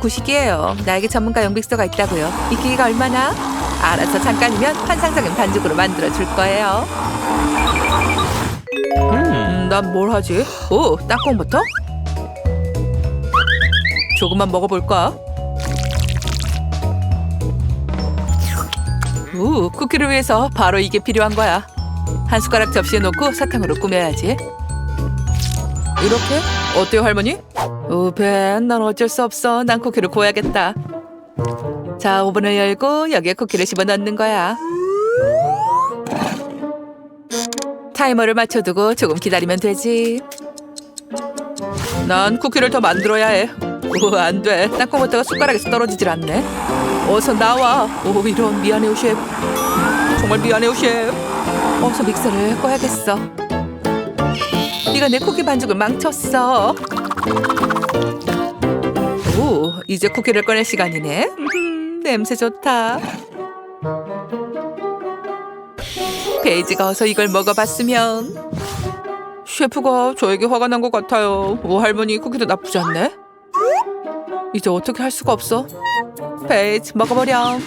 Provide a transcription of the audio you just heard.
구식이에요. 나에게 전문가용 믹서가 있다고요. 이 기계가 얼마나? 알아서 잠깐이면 환상적인 반죽으로 만들어 줄 거예요. 음, 난 뭘 하지? 오, 땅콩부터? 조금만 먹어볼까? 우, 쿠키를 위해서 바로 이게 필요한 거야. 한 숟가락 접시에 넣고 사탕으로 꾸며야지. 이렇게? 어때요, 할머니? 오, 벤, 난 어쩔 수 없어. 난 쿠키를 구워야겠다. 자, 오븐을 열고 여기에 쿠키를 집어 넣는 거야. 타이머를 맞춰두고 조금 기다리면 되지. 난 쿠키를 더 만들어야 해. 오, 안 돼. 땅콩버터가 숟가락에서 떨어지질 않네. 어서 나와. 오, 이런 미안해요, 셰프. 정말 미안해요, 셰프. 어서 믹서를 꺼야겠어. 네가 내 쿠키 반죽을 망쳤어. 오, 이제 쿠키를 꺼낼 시간이네. 음, 냄새 좋다. 베이지가 어서 이걸 먹어봤으면. 셰프가 저에게 화가 난 것 같아요. 오, 할머니 쿠키도 나쁘지 않네. 이제 어떻게 할 수가 없어. 베이지 먹어버렴.